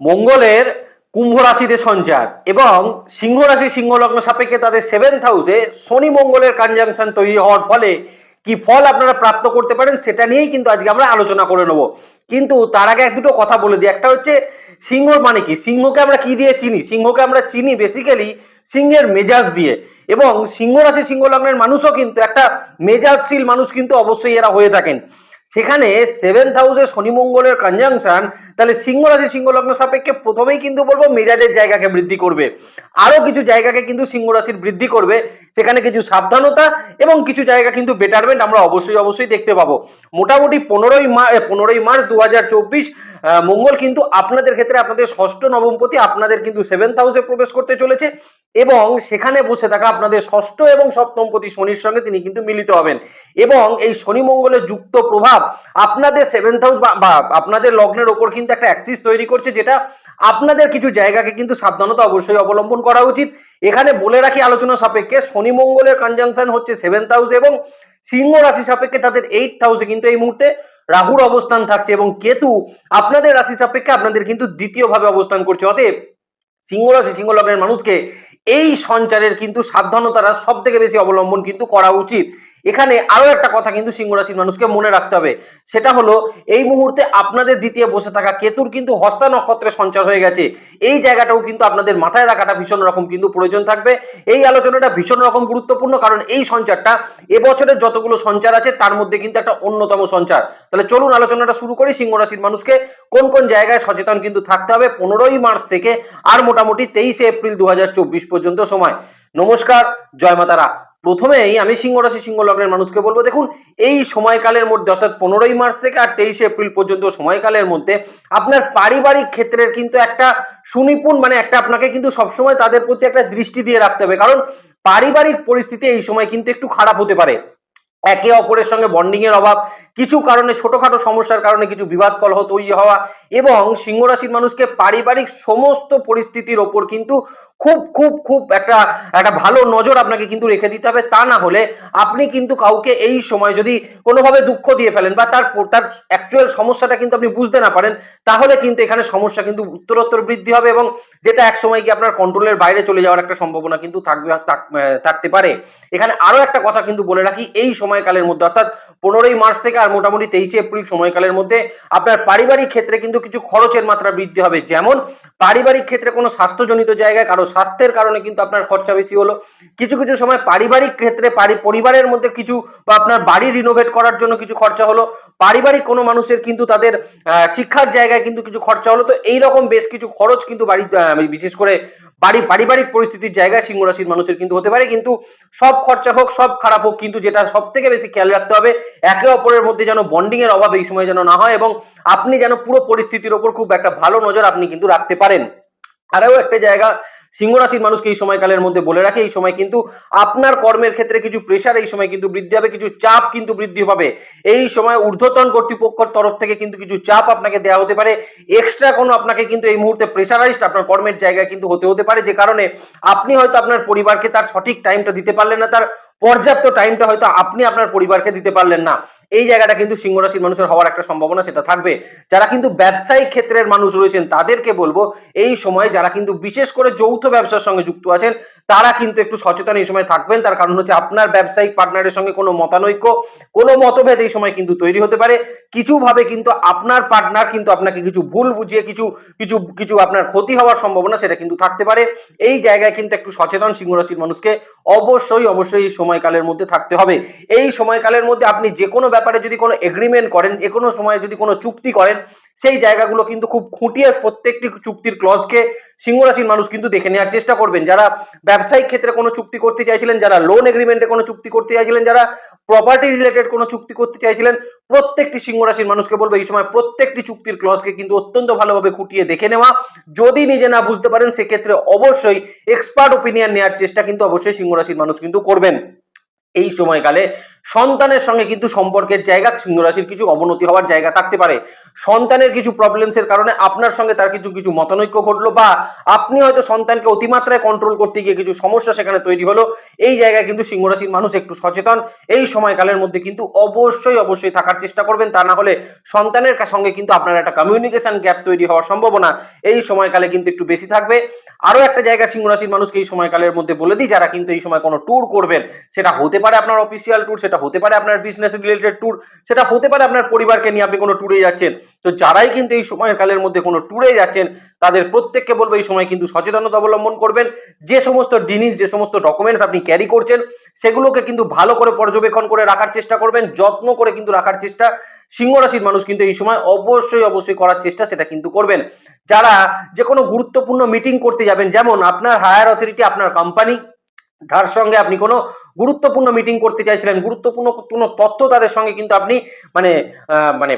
মঙ্গলের কুম্ভ রাশিতে সঞ্চার এবং সিংহ রাশি সিংহ লগ্ন সাপেক্ষে তাদের সেভেন্থ হাউসে শনি মঙ্গলের কনজাংশন তৈরি হওয়ার ফলে কি ফল আপনারা প্রাপ্ত করতে পারেন সেটা নিয়েই কিন্তু আজকে আমরা আলোচনা করে নেব। কিন্তু তার আগে এক দুটো কথা বলে দিই। একটা হচ্ছে সিংহর মানে কি? সিংহকে আমরা কি দিয়ে চিনি? সিংহকে আমরা চিনি বেসিক্যালি সিংহের মেজাজ দিয়ে এবং সিংহ রাশি সিংহ লগ্নের মানুষও কিন্তু একটা মেজাজশীল মানুষ কিন্তু অবশ্যই এরা হয়ে থাকেন। সেখানে সেভেন্থ হাউসে শনি মঙ্গলের কনজাংশন তাহলে সিংহ রাশি, সিংহ লগ্ন সাপেক্ষে প্রথমেই কিন্তু বলব মেজাজের জায়গাকে বৃদ্ধি করবে। আরও কিছু জায়গাকে কিন্তু সিংহ রাশির বৃদ্ধি করবে, সেখানে কিছু সাবধানতা এবং কিছু জায়গা কিন্তু বেটারমেন্ট আমরা অবশ্যই অবশ্যই দেখতে পাবো। মোটামুটি পনেরোই মার্চ পনেরোই মার্চ দু হাজার চব্বিশ মঙ্গল কিন্তু আপনাদের ক্ষেত্রে আপনাদের ষষ্ঠ নবমপতি আপনাদের কিন্তু সেভেন্থ হাউসে প্রবেশ করতে চলেছে। এবং সেখানে বসে থাকা আপনাদের ষষ্ঠ এবং সপ্তমপতি শনির সঙ্গে তিনি কিন্তু মিলিত হবেন। এবং এই শনি মঙ্গলের যুক্ত প্রভাব আপনাদের সেভেন্থ হাউস বা আপনাদের লগ্নের ওপর কিন্তু একটা অ্যাক্সিস তৈরি করছে, যেটা আপনাদের কিছু জায়গাকে কিন্তু সাবধানতা অবশ্যই অবলম্বন করা উচিত। এখানে বলে রাখি আলোচনা সাপেক্ষে, শনি মঙ্গলের কনজাংশন হচ্ছে সেভেন্থ হাউস এবং সিংহ রাশি সাপেক্ষে তাদের এইট হাউসে কিন্তু এই মুহূর্তে রাহুর অবস্থান থাকছে এবং কেতু আপনাদের রাশি সাপেক্ষে আপনাদের কিন্তু দ্বিতীয় ভাবে অবস্থান করছে। অতএব সিংহ রাশি, সিংহ লগ্নের মানুষকে এই সঞ্চারের কিন্তু সাবধানতাটা সব থেকে বেশি অবলম্বন কিন্তু করা উচিত। এখানে আরও একটা কথা কিন্তু সিংহ রাশির মানুষকে মনে রাখতে হবে। সেটা হলো, এই মুহূর্তে আপনাদের দ্বিতীয় বসে থাকা কেতুর কিন্তু হস্তা নক্ষত্রে সঞ্চার হয়ে গেছে। এই জায়গাটাও কিন্তু আপনাদের মাথায় রাখাটা ভীষণ রকম কিন্তু প্রয়োজন থাকবে। এই আলোচনাটা ভীষণ রকম গুরুত্বপূর্ণ, কারণ এই সঞ্চারটা এবছরের যতগুলো সঞ্চার আছে, তার মধ্যে কিন্তু একটা অন্যতম সঞ্চার। তাহলে চলুন আলোচনাটা শুরু করি সিংহ রাশির মানুষকে। কোন কোন জায়গায় সচেতন কিন্তু থাকতে হবে? পনেরোই মার্চ থেকে আর মোটামুটি তেইশে এপ্রিল দু হাজার চব্বিশ পর্যন্ত সময়। নমস্কার, জয় মাতারা। প্রথমেই আমি সিংহ রাশি, সিংহ লগ্নের মানুষকে বলব, দেখুন, এই সময়কালের মধ্যে, অর্থাৎ পনেরোই মার্চ থেকে আর তেইশে এপ্রিল পর্যন্ত সময়কালের মধ্যে আপনার পারিবারিক ক্ষেত্রের কিন্তু একটা সুনিপুণ মানে একটা আপনাকে কিন্তু সবসময় তাদের প্রতি একটা দৃষ্টি দিয়ে রাখতে হবে। কারণ পারিবারিক পরিস্থিতি এই সময় কিন্তু একটু খারাপ হতে পারে। একে অপরের সঙ্গে বন্ডিং এর অভাব, কিছু কারণে, ছোটখাটো সমস্যার কারণে কিছু বিবাদ কলহ তৈরি হওয়া এবং সিংহ রাশির মানুষকে পারিবারিক সমস্ত পরিস্থিতির ওপর কিন্তু খুব খুব খুব একটা একটা ভালো নজর আপনাকে কিন্তু রেখে দিতে হবে। তা না হলে আপনি কিন্তু কাউকে এই সময় যদি কোনোভাবে দুঃখ দিয়ে ফেলেন বা তার তার অ্যাকচুয়াল সমস্যাটা কিন্তু আপনি বুঝতে না পারেন, তাহলে কিন্তু এখানে সমস্যা কিন্তু উত্তরোত্তর বৃদ্ধি হবে এবং যেটা এক সময় গিয়ে আপনার কন্ট্রোলের বাইরে চলে যাওয়ার একটা সম্ভাবনা কিন্তু থাকবে থাকতে পারে। এখানে আরও একটা কথা কিন্তু বলে রাখি, এই সময়কালের মধ্যে, অর্থাৎ পনেরোই মার্চ থেকে আর মোটামুটি তেইশে এপ্রিল সময়কালের মধ্যে আপনার পারিবারিক ক্ষেত্রে কিন্তু কিছু খরচের মাত্রা বৃদ্ধি হবে। যেমন, পারিবারিক ক্ষেত্রে কোনো স্বাস্থ্যজনিত জায়গায় কারও স্বাস্থ্যের কারণে কিন্তু আপনার খরচা বেশি হলো। কিছু কিছু সময় পারিবারিক ক্ষেত্রে পরিবারের মধ্যে কিছু বা আপনার বাড়ি রিনোভেট করার জন্য কিছু খরচা হলো। পারিবারিক কোনো মানুষের কিন্তু তাদের শিক্ষার জায়গায় কিন্তু কিছু খরচা হলো। তো এই রকম বেশ কিছু খরচ কিন্তু বাড়ি বিশেষ করে বাড়ি, পারিবারিক পরিস্থিতির জায়গায় সিংহ রাশির মানুষের কিন্তু হতে পারে। কিন্তু সব খরচা হোক, সব খারাপ হোক, কিন্তু যেটা সব থেকে বেশি খেয়াল রাখতে হবে, একে অপরের মধ্যে যেন বন্ডিং এর অভাব এই সময় যেন না হয় এবং আপনি যেন পুরো পরিস্থিতির ওপর খুব একটা ভালো নজর আপনি কিন্তু রাখতে পারেন। আরও একটা জায়গা সিংহ রাশির মানুষকে এই সময়কালের মধ্যে বলে রাখে, এই সময় কিন্তু আপনার কর্মের ক্ষেত্রে কিছু প্রেশার এই সময় কিন্তু বৃদ্ধি হবে, কিছু চাপ কিন্তু বৃদ্ধি পাবে। এই সময় ঊর্ধ্বতন কর্তৃপক্ষের তরফ থেকে কিন্তু কিছু চাপ আপনাকে দেওয়া হতে পারে। এক্সট্রা কোনো আপনাকে কিন্তু এই মুহূর্তে প্রেশারাইজড আপনার কর্মের জায়গায় কিন্তু হতে হতে পারে, যে কারণে আপনি হয়তো আপনার পরিবারকে তার সঠিক টাইমটা দিতে পারলেন না, তার পর্যাপ্ত টাইমটা হয়তো আপনি আপনার পরিবারকে দিতে পারলেন না। এই জায়গাটা কিন্তু সিংহ রাশির মানুষের হওয়ার একটা সম্ভাবনা সেটা থাকবে। যারা কিন্তু ব্যবসায়িক ক্ষেত্রের মানুষ রয়েছেন, তাদেরকে বলব, এই সময় যারা কিন্তু বিশেষ করে যৌথ ব্যবসার সঙ্গে যুক্ত আছেন, তারা কিন্তু একটু সচেতন এই সময় থাকবেন। তার কারণ হচ্ছে আপনার ব্যবসায়িক পার্টনারের সঙ্গে কোনো মতানৈক্য, কোনো মতভেদ এই সময় কিন্তু তৈরি হতে পারে। কিছু ভাবে কিন্তু আপনার পার্টনার কিন্তু আপনাকে কিছু ভুল বুঝিয়ে, কিছু কিছু কিছু আপনার ক্ষতি হওয়ার সম্ভাবনা সেটা কিন্তু থাকতে পারে। এই জায়গায় কিন্তু একটু সচেতন সিংহ রাশির মানুষকে অবশ্যই অবশ্যই এই সময়কালের মধ্যে থাকতে হবে। এই সময়কালের মধ্যে আপনি যে কোনো ব্যাপারে যদি কোনো এগ্রিমেন্ট করেন যে কোনো সময় যদি কোনো চুক্তি করেন, সেই জায়গাগুলো কিন্তু খুব খুঁটিয়ে প্রত্যেকটি চুক্তির ক্লজকে সিংহ রাশির মানুষ কিন্তু দেখে নেওয়ার চেষ্টা করবেন। যারা ব্যবসায়িক ক্ষেত্রে কোনো চুক্তি করতে চাইছিলেন, যারা লোন এগ্রিমেন্টে কোনো চুক্তি করতে চাইছিলেন, যারা প্রপার্টি রিলেটেড কোনো চুক্তি করতে চাইছিলেন, প্রত্যেকটি সিংহ রাশির মানুষকে বলব, এই সময় প্রত্যেকটি চুক্তির ক্লজকে কিন্তু অত্যন্ত ভালোভাবে খুঁটিয়ে দেখে নেওয়া। যদি নিজে না বুঝতে পারেন, সেক্ষেত্রে অবশ্যই এক্সপার্ট ওপিনিয়ন নেওয়ার চেষ্টা কিন্তু অবশ্যই সিংহ রাশির মানুষ কিন্তু করবেন। এই সময়কালে সন্তানের সঙ্গে কিন্তু সম্পর্কের জায়গা সিংহ রাশির কিছু অবনতি হওয়ার জায়গা থাকতে পারে। সন্তানের কিছু প্রবলেমসের কারণে আপনার সঙ্গে তার কিছু কিছু মতানৈক্য ঘটলো বা আপনি হয়তো সন্তানকে অতিমাত্রায় কন্ট্রোল করতে গিয়ে কিছু সমস্যা সেখানে তৈরি হলো, এই জায়গায় কিন্তু সিংহ রাশির মানুষ একটু সচেতন। এই সময়কালের মধ্যে কিন্তু অবশ্যই অবশ্যই থাকার চেষ্টা করবেন। তা না হলে সন্তানের সঙ্গে কিন্তু আপনার একটা কমিউনিকেশন গ্যাপ তৈরি হওয়ার সম্ভাবনা এই সময়কালে কিন্তু একটু বেশি থাকবে। আরও একটা জায়গা সিংহ রাশির মানুষকে এই সময়কালের মধ্যে বলে দিই, যারা কিন্তু এই সময় কোনো ট্যুর করবেন, সেটা হতে পারে আপনার অফিসিয়াল ট্যুর সেটা হতে পারে আপনার বিজনেস রিলেটেড ট্যুর সেটা হতে পারে আপনার পরিবারকে নিয়ে আপনি কোনো ট্যুরে যাচ্ছেন। তো যারাই কিন্তু এই সময়কালের মধ্যে কোনো ট্যুরে যাচ্ছেন, তাদের প্রত্যেককে বলব এই সময় কিন্তু সচেতনতা অবলম্বন করবেন। যে সমস্ত জিনিস, যে সমস্ত ডকুমেন্টস আপনি ক্যারি করছেন, সেগুলোকে কিন্তু ভালো করে পর্যবেক্ষণ করে রাখার চেষ্টা করবেন, যত্ন করে কিন্তু রাখার চেষ্টা। সিংহ রাশির মানুষ কিন্তু এই সময় অবশ্যই অবশ্যই করার চেষ্টা সেটা কিন্তু করবেন। যারা যে কোনো গুরুত্বপূর্ণ মিটিং করতে যাবেন, যেমন আপনার হায়ার অথরিটি আপনার কোম্পানি তার সঙ্গে আপনি কোনো গুরুত্বপূর্ণ মিটিং করতে চাইছিলেন, গুরুত্বপূর্ণ কোনো তথ্য তাদের সঙ্গে কিন্তু আপনি মানে মানে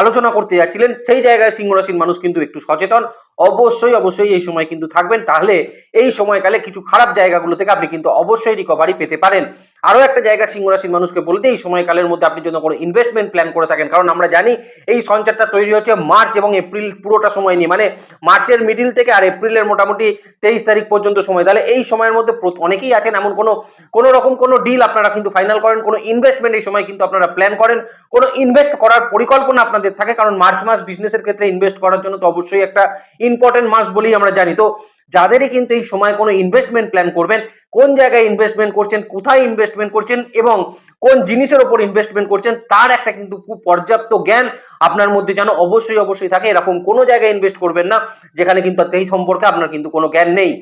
আলোচনা করতে যাচ্ছিলেন, সেই জায়গায় সিংহরাশির মানুষ কিন্তু একটু সচেতন। অবশ্যই অবশ্যই এই সময় কিন্তু থাকবেন। তাহলে এই সময়কালে কিছু খারাপ জায়গাগুলো থেকে আপনি কিন্তু অবশ্যই রিকভারি পেতে পারেন। আরও একটা জায়গা সিংহ রাশির মানুষকে বলতে এই সময়কালের মধ্যে আপনি যদি কোনো ইনভেস্টমেন্ট প্ল্যান করে থাকেন। কারণ আমরা জানি এই সঞ্চারটা তৈরি হচ্ছে মার্চ এবং এপ্রিল পুরোটা সময় নিয়ে। মানে মার্চের মিডিল থেকে আর এপ্রিলের মোটামুটি তেইশ তারিখ পর্যন্ত সময়। তাহলে এই সময়ের মধ্যে অনেকেই আছেন এমন কোনো কোনো রকম কোনো ডিল আপনারা কিন্তু ফাইনাল করেন, কোনো ইনভেস্টমেন্ট এই সময় কিন্তু আপনারা প্ল্যান করেন। কোনো ইনভেস্ট করার পরিকল্পনা আপনাদের থাকে। কারণ মার্চ মাস বিজনেসের ক্ষেত্রে ইনভেস্ট করার জন্য তো অবশ্যই একটা ইম্পর্টেন্ট মাস বলেই আমরা জানি। তো যাদেরই কিন্তু এই সময় কোনো ইনভেস্টমেন্ট প্ল্যান করবেন, কোন জায়গায় ইনভেস্টমেন্ট করছেন, কোথায় ইনভেস্টমেন্ট করছেন এবং কোন জিনিসের ওপর ইনভেস্টমেন্ট করছেন, তার একটা কিন্তু পর্যাপ্ত জ্ঞান আপনার মধ্যে যেন অবশ্যই অবশ্যই থাকে। এরকম কোনো জায়গায় ইনভেস্ট করবেন না, যেখানে কিন্তু সেই সম্পর্কে আপনার কিন্তু কোনো জ্ঞান নেই।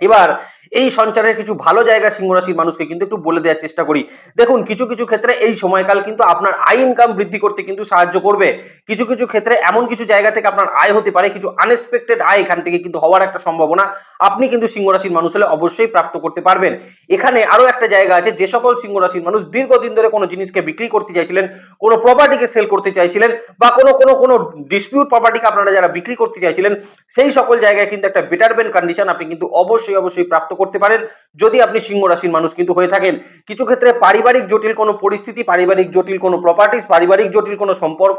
এবার এই সঞ্চারের কিছু ভালো জায়গা সিংহ রাশির মানুষকে কিন্তু একটু বলে দেওয়ার চেষ্টা করি। দেখুন, কিছু কিছু ক্ষেত্রে এই সময়কাল কিন্তু আপনার আয় ইনকাম বৃদ্ধি করতে কিন্তু সাহায্য করবে। কিছু কিছু ক্ষেত্রে এমন কিছু জায়গা থেকে আপনার আয় হতে পারে, কিছু আনএক্সপেক্টেড আয় এখান থেকে কিন্তু হওয়ার একটা সম্ভাবনা আপনি কিন্তু সিংহ রাশির মানুষ হলে অবশ্যই প্রাপ্ত করতে পারবেন। এখানে আরও একটা জায়গা আছে, যে সকল সিংহ রাশির মানুষ দীর্ঘদিন ধরে কোনো জিনিসকে বিক্রি করতে চাইছিলেন, কোনো প্রপার্টিকে সেল করতে চাইছিলেন বা কোনো কোনো কোনো ডিসপিউট প্রপার্টিকে আপনারা যারা বিক্রি করতে চাইছিলেন, সেই সকল জায়গায় কিন্তু একটা বেটারমেন্ট কন্ডিশন আপনি কিন্তু অবশ্যই অবশ্যই প্রাপ্ত করতে পারেন যদি আপনি সিংহ রাশির মানুষ কিন্তু হয়ে থাকেন। কিছু ক্ষেত্রে পারিবারিক জটিল কোনো পরিস্থিতি, পারিবারিক জটিল কোনো প্রপার্টিস পারিবারিক জটিল কোনো সম্পর্ক,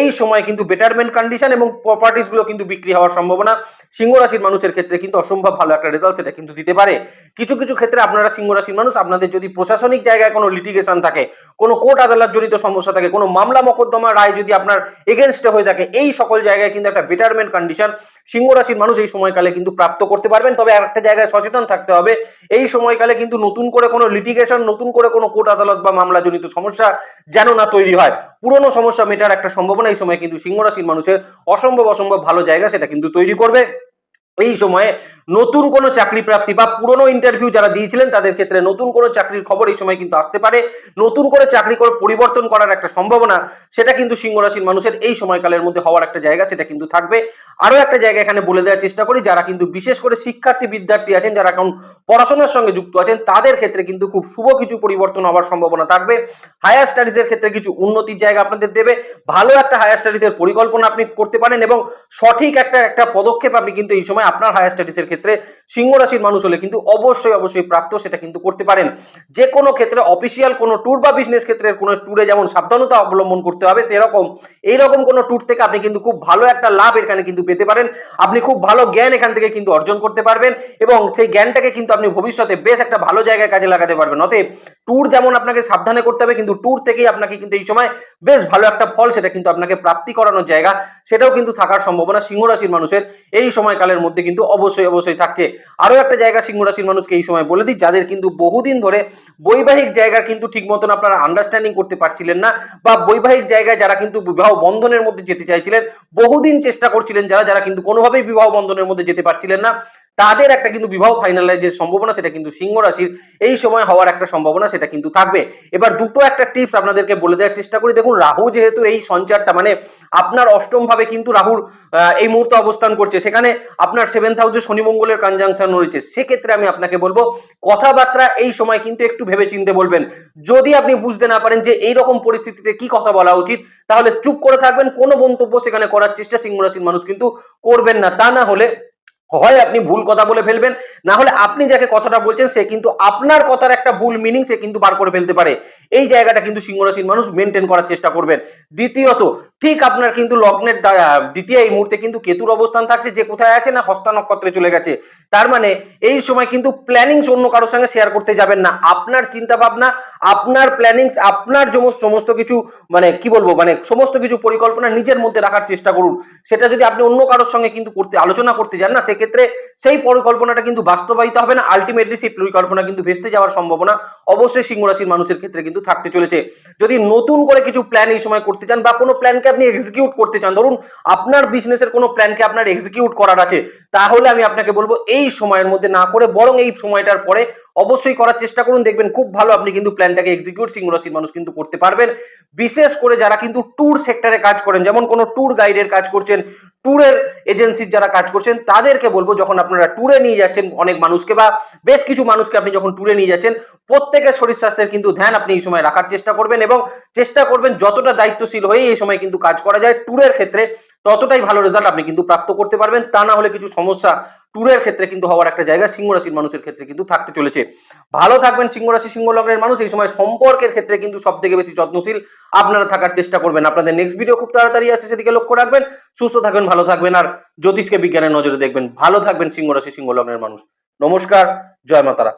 এই সময় কিন্তু বেটারমেন্ট কন্ডিশন এবং প্রপার্টিসগুলো কিন্তু বিক্রি হওয়ার সম্ভাবনা। সিংহ রাশির মানুষের ক্ষেত্রে কিন্তু অসম্ভব ভালো একটা রেজাল্ট সেটা কিন্তু দিতে পারে। কিছু কিছু ক্ষেত্রে আপনারা সিংহ রাশির মানুষ, আপনাদের যদি প্রশাসনিক জায়গায় কোনো লিটিগেশন থাকে, কোনো কোর্ট আদালত জড়িত সমস্যা থাকে, কোনো মামলা মকদ্দমা রায় যদি আপনার এগেনস্টে হয়ে থাকে, এই সকল জায়গায় কিন্তু একটা বেটারমেন্ট কন্ডিশন সিংহ রাশির মানুষ এই সময়কালে কিন্তু প্রাপ্ত করতে পারবেন। তবে একটা জায়গায় সচেতন থাকতে হবে। এই সময়কালে কিন্তু নতুন করে কোনো লিটিগেশন নতুন করে কোনো কোর্ট আদালত বা মামলা জনিত সমস্যা যেন না তৈরি হয়। পুরনো সমস্যা মেটার একটা সম্ভাবনা এই সময় কিন্তু সিংহ রাশির মানুষের অসম্ভব অসম্ভব ভালো জায়গা সেটা কিন্তু তৈরি করবে। এই সময়ে নতুন কোনো চাকরি প্রাপ্তি বা পুরনো ইন্টারভিউ যারা দিয়েছিলেন তাদের ক্ষেত্রে নতুন কোনো চাকরির খবর এই সময় কিন্তু আসতে পারে। নতুন করে চাকরি করে পরিবর্তন করার একটা সম্ভাবনা, সেটা কিন্তু সিংহ রাশির মানুষের এই সময়কালের মধ্যে হওয়ার একটা জায়গা সেটা কিন্তু থাকবে। আরও একটা জায়গা এখানে বলে দেওয়ার চেষ্টা করি, যারা কিন্তু বিশেষ করে শিক্ষার্থী, বিদ্যার্থী আছেন, যারা এখন পড়াশোনার সঙ্গে যুক্ত আছেন, তাদের ক্ষেত্রে কিন্তু খুব শুভ কিছু পরিবর্তন হওয়ার সম্ভাবনা থাকবে। হায়ার স্টাডিজের ক্ষেত্রে কিছু উন্নতির জায়গা আপনাদের দেবে। ভালো একটা হায়ার স্টাডিজের পরিকল্পনা আপনি করতে পারেন এবং সঠিক একটা একটা পদক্ষেপ আপনি কিন্তু এই সময় আপনার হায়ার স্টাডিজের ক্ষেত্রে সিংহ রাশির মানুষ হলে কিন্তু অবশ্যই অবশ্যই প্রাপ্ত সেটা কিন্তু করতে পারেন। যে কোনো ক্ষেত্রে অফিসিয়াল কোনো ট্যুর বা বিজনেস ক্ষেত্রে কোনো ট্যুরে যেমন সাবধানতা অবলম্বন করতে হবে, সেরকম, এইরকম কোনো ট্যুর থেকে আপনি কিন্তু খুব ভালো একটা লাভ এখানে কিন্তু পেতে পারেন। আপনি খুব ভালো জ্ঞান এখান থেকে কিন্তু অর্জন করতে পারবেন এবং সেই জ্ঞানটাকে কিন্তু আপনি ভবিষ্যতে বেশ একটা ভালো জায়গায় কাজে লাগাতে পারবেন। অতএব ট্যুর যেমন আপনাকে সাবধানে করতে হবে, কিন্তু ট্যুর থেকেই আপনাকে কিন্তু এই সময় বেশ ভালো একটা ফল সেটা কিন্তু আপনাকে প্রাপ্তি করানোর জায়গা, সেটাও কিন্তু থাকার সম্ভাবনা সিংহ রাশির মানুষের এই সময়কালের মধ্যে কিন্তু অবশ্যই অবশ্যই থাকছে। আরও একটা জায়গা সিংহ রাশির মানুষকে এই সময় বলে দিই, যাদের কিন্তু বহুদিন ধরে বৈবাহিক জায়গা কিন্তু ঠিক মতন আপনারা আন্ডারস্ট্যান্ডিং করতে পারছিলেন না বা বৈবাহিক জায়গায় যারা কিন্তু বিবাহ বন্ধনের মধ্যে যেতে চাইছিলেন, বহুদিন চেষ্টা করছিলেন যারা যারা কিন্তু কোনোভাবেই বিবাহ বন্ধনের মধ্যে যেতে পারছিলেন না। তাদের একটা কিন্তু বিবাহ ফাইনালাইজের সম্ভাবনা, সেটা কিন্তু সিংহ রাশির এই সময় হওয়ার একটা সম্ভাবনা, সেটা কিন্তু থাকবে। এবার দুটো একটা টিপস আপনাদেরকে বলে দেওয়ার চেষ্টা করি। দেখুন, রাহু যেহেতু এই সঞ্চারটা মানে আপনার অষ্টম ভাবে কিন্তু রাহুর এই মুহূর্তে অবস্থান করছে। সেখানে আপনার সেভেন্থ হাউসে শনি মঙ্গলের কনজাংশন রয়েছে। সেক্ষেত্রে আমি আপনাকে বলব, কথাবার্তা এই সময় কিন্তু একটু ভেবে চিনতে বলবেন। যদি আপনি বুঝতে না পারেন যে এই রকম পরিস্থিতিতে কি কথা বলা উচিত, তাহলে চুপ করে থাকবেন। কোনো মন্তব্য সেখানে করার চেষ্টা সিংহ রাশির মানুষ কিন্তু করবেন না। তা না হলে হয় আপনি ভুল কথা বলে ফেলবেন, না হলে আপনি যাকে কথাটা বলছেন, সে কিন্তু আপনার কথার একটা ভুল মিনিং সে কিন্তু বার করে ফেলতে পারে। এই জায়গাটা কিন্তু সিংহ রাশির মানুষ মেনটেন করার চেষ্টা করবেন। দ্বিতীয়ত ঠিক আপনার কিন্তু লগ্নের দ্বিতীয় এই মুহূর্তে কিন্তু কেতুর অবস্থান থাকছে, যে কোথায় আছে না হস্তা নক্ষত্রে চলে গেছে। তার মানে এই সময় কিন্তু প্ল্যানিংস অন্য কারোর সঙ্গে শেয়ার করতে যাবেন না। আপনার চিন্তা ভাবনা আপনার প্ল্যানিংস আপনার সমস্ত কিছু মানে কি বলব মানে সমস্ত কিছু পরিকল্পনা নিজের মধ্যে রাখার চেষ্টা করুন। সেটা যদি আপনি অন্য কারোর সঙ্গে কিন্তু করতে, আলোচনা করতে যান না, সেক্ষেত্রে সেই পরিকল্পনাটা কিন্তু বাস্তবায়িত হবে না। আলটিমেটলি সেই পরিকল্পনা কিন্তু ভেস্তে যাওয়ার সম্ভাবনা অবশ্যই সিংহ রাশির মানুষের ক্ষেত্রে কিন্তু থাকতে চলেছে। যদি নতুন করে কিছু প্ল্যান এই সময় করতে চান বা কোনো প্ল্যানকে আপনি এক্সিকিউট করতে চান? ধরুন, আপনার বিজনেসের কোনো প্ল্যানকে আপনার এক্সিকিউট করার আছে, তাহলে আমি আপনাকে বলব, এই সময়ের মধ্যে না করে, বরং এই সময়টার পরে অবশ্যই করার চেষ্টা করুন। দেখবেন খুব ভালো আপনি কিন্তু প্ল্যানটাকে এক্সিকিউট সিংহ রাশির মানুষ কিন্তু করতে পারবেন। বিশেষ করে যারা কিন্তু ট্যুর সেক্টরে কাজ করেন, যেমন কোনো ট্যুর গাইডের কাজ করছেন ট্যুরের এজেন্সির যারা কাজ করছেন, তাদেরকে বলব, যখন আপনারা ট্যুরে নিয়ে যাচ্ছেন অনেক মানুষকে বা বেশ কিছু মানুষকে আপনি যখন ট্যুরে নিয়ে যাচ্ছেন, প্রত্যেকের শরীর স্বাস্থ্যের কিন্তু ধ্যান আপনি এই সময় রাখার চেষ্টা করবেন এবং চেষ্টা করবেন যতটা দায়িত্বশীল হয়ে এই সময় কিন্তু কাজ করা যায়। ট্যুরের ক্ষেত্রে ততটাই ভালো রেজাল্ট আপনি কিন্তু প্রাপ্ত করতে পারবেন। তা না হলে কিছু সমস্যা ট্যুরের ক্ষেত্রে কিন্তু হওয়ার একটা জায়গা সিংহ রাশির মানুষের ক্ষেত্রে কিন্তু থাকতে চলেছে। ভালো থাকবেন সিংহ রাশি সিংহ লগ্নের মানুষ। এই সময় সম্পর্কের ক্ষেত্রে কিন্তু সব থেকে বেশি যত্নশীল। আপনারা থাকার চেষ্টা করবেন। আপনাদের নেক্সট ভিডিও খুব তাড়াতাড়ি আসছে, সেদিকে লক্ষ্য রাখবেন। সুস্থ থাকবেন, ভালো থাকবেন। আর জ্যোতিষকে বিজ্ঞানের নজরে দেখবেন। ভালো থাকবেন সিংহ রাশি সিংহ লগ্নের মানুষ। নমস্কার, জয় মাতারা।